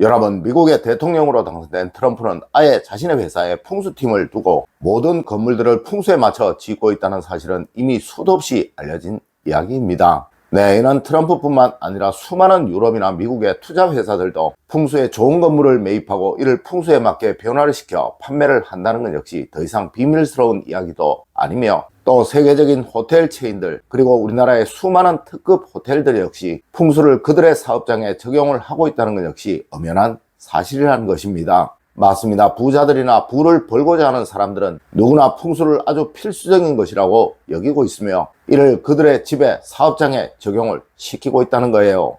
여러분, 미국의 대통령으로 당선된 트럼프는 아예 자신의 회사에 풍수팀을 두고 모든 건물들을 풍수에 맞춰 짓고 있다는 사실은 이미 수도 없이 알려진 이야기입니다. 네, 이는 트럼프뿐만 아니라 수많은 유럽이나 미국의 투자 회사들도 풍수에 좋은 건물을 매입하고 이를 풍수에 맞게 변화를 시켜 판매를 한다는 건 역시 더 이상 비밀스러운 이야기도 아니며 또 세계적인 호텔 체인들 그리고 우리나라의 수많은 특급 호텔들 역시 풍수를 그들의 사업장에 적용을 하고 있다는 건 역시 엄연한 사실이라는 것입니다. 맞습니다. 부자들이나 부를 벌고자 하는 사람들은 누구나 풍수를 아주 필수적인 것이라고 여기고 있으며 이를 그들의 집에 사업장에 적용을 시키고 있다는 거예요.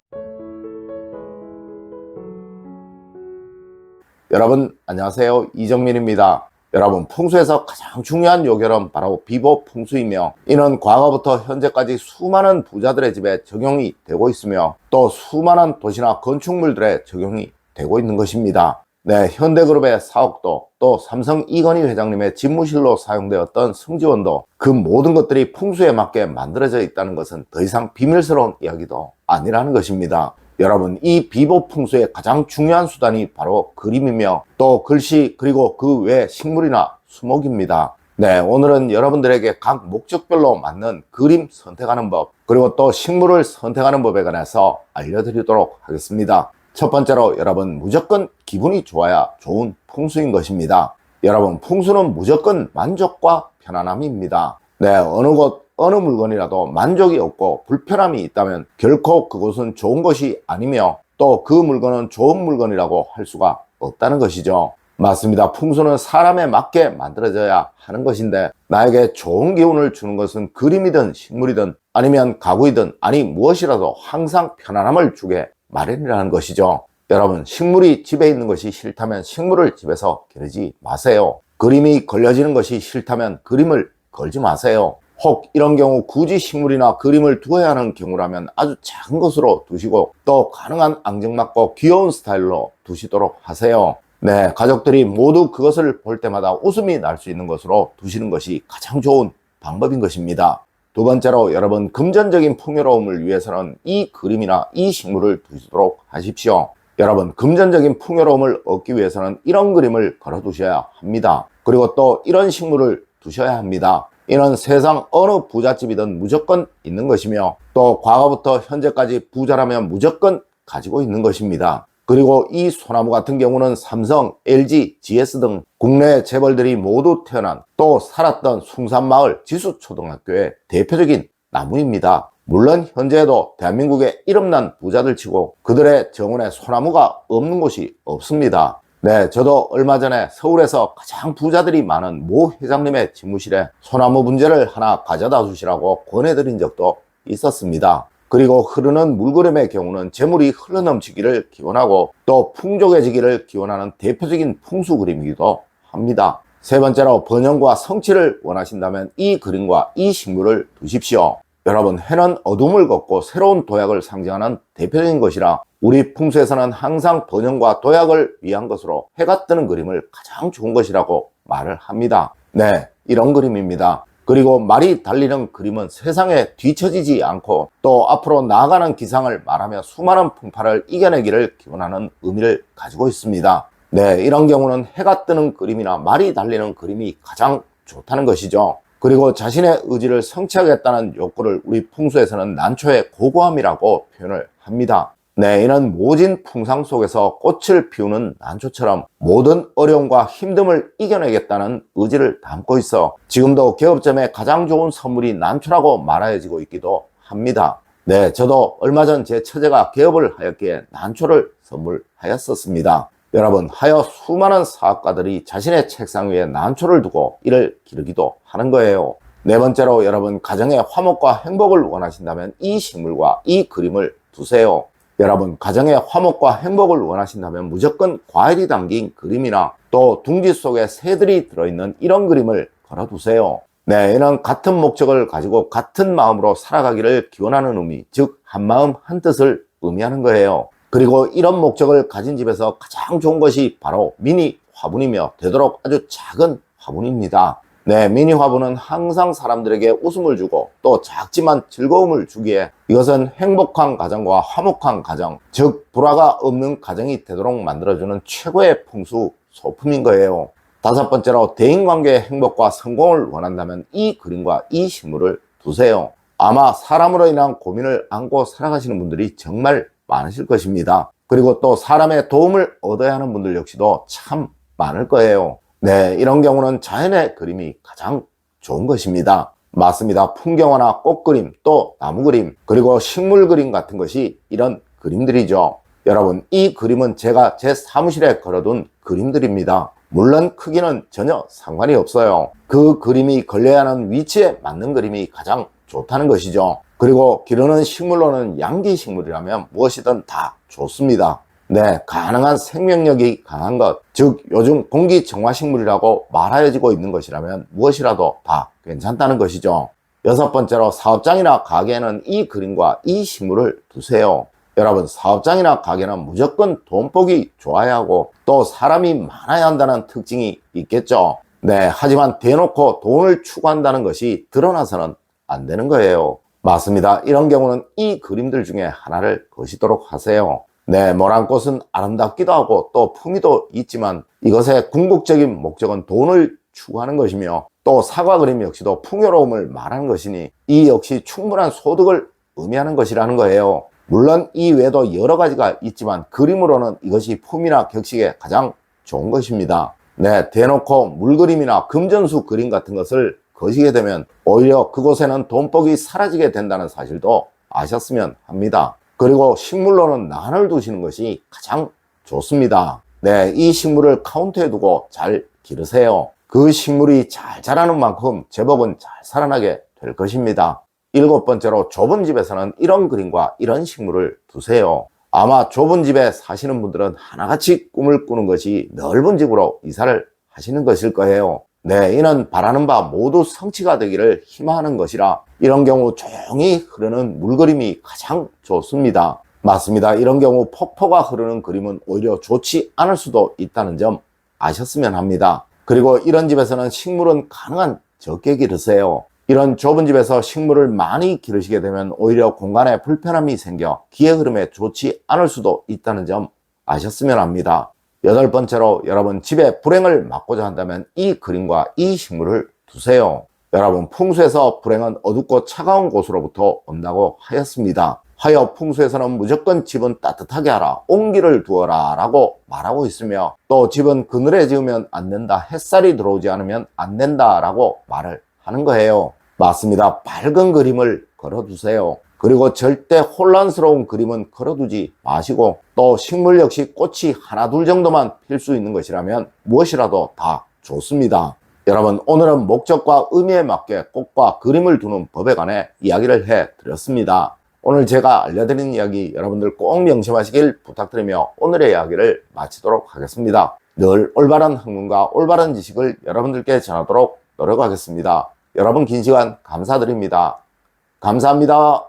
여러분 안녕하세요 이정민입니다. 여러분 풍수에서 가장 중요한 요결은 바로 비보 풍수이며 이는 과거부터 현재까지 수많은 부자들의 집에 적용이 되고 있으며 또 수많은 도시나 건축물들에 적용이 되고 있는 것입니다. 네, 현대그룹의 사옥도 또 삼성 이건희 회장님의 집무실로 사용되었던 승지원도 그 모든 것들이 풍수에 맞게 만들어져 있다는 것은 더 이상 비밀스러운 이야기도 아니라는 것입니다. 여러분, 이 비보 풍수의 가장 중요한 수단이 바로 그림이며 또 글씨 그리고 그 외 식물이나 수목입니다. 네, 오늘은 여러분들에게 각 목적별로 맞는 그림 선택하는 법, 그리고 또 식물을 선택하는 법에 관해서 알려드리도록 하겠습니다. 첫 번째로 여러분 무조건 기분이 좋아야 좋은 풍수인 것입니다. 여러분 풍수는 무조건 만족과 편안함입니다. 네 어느 곳 어느 물건이라도 만족이 없고 불편함이 있다면 결코 그곳은 좋은 것이 아니며 또 그 물건은 좋은 물건이라고 할 수가 없다는 것이죠. 맞습니다. 풍수는 사람에 맞게 만들어져야 하는 것인데 나에게 좋은 기운을 주는 것은 그림이든 식물이든 아니면 가구이든 아니 무엇이라도 항상 편안함을 주게 마련이라는 것이죠. 여러분, 식물이 집에 있는 것이 싫다면 식물을 집에서 기르지 마세요. 그림이 걸려지는 것이 싫다면 그림을 걸지 마세요. 혹 이런 경우 굳이 식물이나 그림을 두어야 하는 경우라면 아주 작은 것으로 두시고 또 가능한 앙증맞고 귀여운 스타일로 두시도록 하세요. 네, 가족들이 모두 그것을 볼 때마다 웃음이 날 수 있는 것으로 두시는 것이 가장 좋은 방법인 것입니다. 두 번째로 여러분 금전적인 풍요로움을 위해서는 이 그림이나 이 식물을 두시도록 하십시오. 여러분 금전적인 풍요로움을 얻기 위해서는 이런 그림을 걸어 두셔야 합니다. 그리고 또 이런 식물을 두셔야 합니다. 이는 세상 어느 부잣집이든 무조건 있는 것이며 또 과거부터 현재까지 부자라면 무조건 가지고 있는 것입니다. 그리고 이 소나무 같은 경우는 삼성, LG, GS 등 국내 재벌들이 모두 태어난 또 살았던 숭산마을 지수초등학교의 대표적인 나무입니다. 물론 현재에도 대한민국의 이름난 부자들 치고 그들의 정원에 소나무가 없는 곳이 없습니다. 네, 저도 얼마 전에 서울에서 가장 부자들이 많은 모 회장님의 집무실에 소나무 분재를 하나 가져다 주시라고 권해드린 적도 있었습니다. 그리고 흐르는 물그름의 경우는 재물이 흘러넘치기를 기원하고 또 풍족해지기를 기원하는 대표적인 풍수 그림이기도 합니다. 세 번째로 번영과 성취를 원하신다면 이 그림과 이 식물을 두십시오. 여러분, 해는 어둠을 걷고 새로운 도약을 상징하는 대표적인 것이라 우리 풍수에서는 항상 번영과 도약을 위한 것으로 해가 뜨는 그림을 가장 좋은 것이라고 말을 합니다. 네, 이런 그림입니다. 그리고 말이 달리는 그림은 세상에 뒤처지지 않고 또 앞으로 나아가는 기상을 말하며 수많은 풍파를 이겨내기를 기원하는 의미를 가지고 있습니다. 네, 이런 경우는 해가 뜨는 그림이나 말이 달리는 그림이 가장 좋다는 것이죠. 그리고 자신의 의지를 성취하겠다는 욕구를 우리 풍수에서는 난초의 고고함이라고 표현을 합니다. 네, 이는 모진 풍상 속에서 꽃을 피우는 난초처럼 모든 어려움과 힘듦을 이겨내겠다는 의지를 담고 있어 지금도 개업점에 가장 좋은 선물이 난초라고 말하여지고 있기도 합니다. 네, 저도 얼마 전 제 처제가 개업을 하였기에 난초를 선물하였었습니다. 여러분, 하여 수많은 사업가들이 자신의 책상 위에 난초를 두고 이를 기르기도 하는 거예요. 네 번째로 여러분, 가정의 화목과 행복을 원하신다면 이 식물과 이 그림을 두세요. 여러분 가정의 화목과 행복을 원하신다면 무조건 과일이 담긴 그림이나 또 둥지 속에 새들이 들어있는 이런 그림을 걸어두세요. 네, 이는 같은 목적을 가지고 같은 마음으로 살아가기를 기원하는 의미, 즉 한마음 한뜻을 의미하는 거예요. 그리고 이런 목적을 가진 집에서 가장 좋은 것이 바로 미니 화분이며 되도록 아주 작은 화분입니다. 네, 미니 화분은 항상 사람들에게 웃음을 주고 또 작지만 즐거움을 주기에 이것은 행복한 가정과 화목한 가정, 즉 불화가 없는 가정이 되도록 만들어주는 최고의 풍수 소품인 거예요. 다섯 번째로 대인관계의 행복과 성공을 원한다면 이 그림과 이 식물을 두세요. 아마 사람으로 인한 고민을 안고 살아가시는 분들이 정말 많으실 것입니다. 그리고 또 사람의 도움을 얻어야 하는 분들 역시도 참 많을 거예요. 네, 이런 경우는 자연의 그림이 가장 좋은 것입니다. 맞습니다. 풍경화나 꽃 그림, 또 나무 그림, 그리고 식물 그림 같은 것이 이런 그림들이죠. 여러분, 이 그림은 제가 제 사무실에 걸어둔 그림들입니다. 물론 크기는 전혀 상관이 없어요. 그 그림이 걸려야 하는 위치에 맞는 그림이 가장 좋다는 것이죠. 그리고 기르는 식물로는 양기 식물이라면 무엇이든 다 좋습니다. 네, 가능한 생명력이 강한 것, 즉 요즘 공기 정화 식물이라고 말하여지고 있는 것이라면 무엇이라도 다 괜찮다는 것이죠. 여섯 번째로 사업장이나 가게에는 이 그림과 이 식물을 두세요. 여러분 사업장이나 가게는 무조건 돈복이 좋아야 하고 또 사람이 많아야 한다는 특징이 있겠죠. 네, 하지만 대놓고 돈을 추구한다는 것이 드러나서는 안 되는 거예요. 맞습니다. 이런 경우는 이 그림들 중에 하나를 거시도록 하세요. 네, 모란 꽃은 아름답기도 하고 또 품위도 있지만 이것의 궁극적인 목적은 돈을 추구하는 것이며 또 사과 그림 역시도 풍요로움을 말하는 것이니 이 역시 충분한 소득을 의미하는 것이라는 거예요. 물론 이 외에도 여러 가지가 있지만 그림으로는 이것이 품이나 격식에 가장 좋은 것입니다. 네, 대놓고 물그림이나 금전수 그림 같은 것을 거시게 되면 오히려 그곳에는 돈복이 사라지게 된다는 사실도 아셨으면 합니다. 그리고 식물로는 난을 두시는 것이 가장 좋습니다. 네, 이 식물을 카운터에 두고 잘 기르세요. 그 식물이 잘 자라는 만큼 제법은 잘 살아나게 될 것입니다. 일곱 번째로 좁은 집에서는 이런 그림과 이런 식물을 두세요. 아마 좁은 집에 사시는 분들은 하나같이 꿈을 꾸는 것이 넓은 집으로 이사를 하시는 것일 거예요. 네, 이는 바라는 바 모두 성취가 되기를 희망하는 것이라 이런 경우 조용히 흐르는 물그림이 가장 좋습니다. 맞습니다. 이런 경우 폭포가 흐르는 그림은 오히려 좋지 않을 수도 있다는 점 아셨으면 합니다. 그리고 이런 집에서는 식물은 가능한 적게 기르세요. 이런 좁은 집에서 식물을 많이 기르시게 되면 오히려 공간에 불편함이 생겨 기의 흐름에 좋지 않을 수도 있다는 점 아셨으면 합니다. 여덟 번째로 여러분 집에 불행을 막고자 한다면 이 그림과 이 식물을 두세요. 여러분 풍수에서 불행은 어둡고 차가운 곳으로부터 온다고 하였습니다. 하여 풍수에서는 무조건 집은 따뜻하게 하라, 온기를 두어라 라고 말하고 있으며 또 집은 그늘에 지으면 안 된다, 햇살이 들어오지 않으면 안 된다 라고 말을 하는 거예요. 맞습니다. 밝은 그림을 걸어두세요. 그리고 절대 혼란스러운 그림은 걸어두지 마시고 또 식물 역시 꽃이 하나 둘 정도만 필 수 있는 것이라면 무엇이라도 다 좋습니다. 여러분 오늘은 목적과 의미에 맞게 꽃과 그림을 두는 법에 관해 이야기를 해 드렸습니다. 오늘 제가 알려드린 이야기 여러분들 꼭 명심하시길 부탁드리며 오늘의 이야기를 마치도록 하겠습니다. 늘 올바른 학문과 올바른 지식을 여러분들께 전하도록 노력하겠습니다. 여러분 긴 시간 감사드립니다. 감사합니다.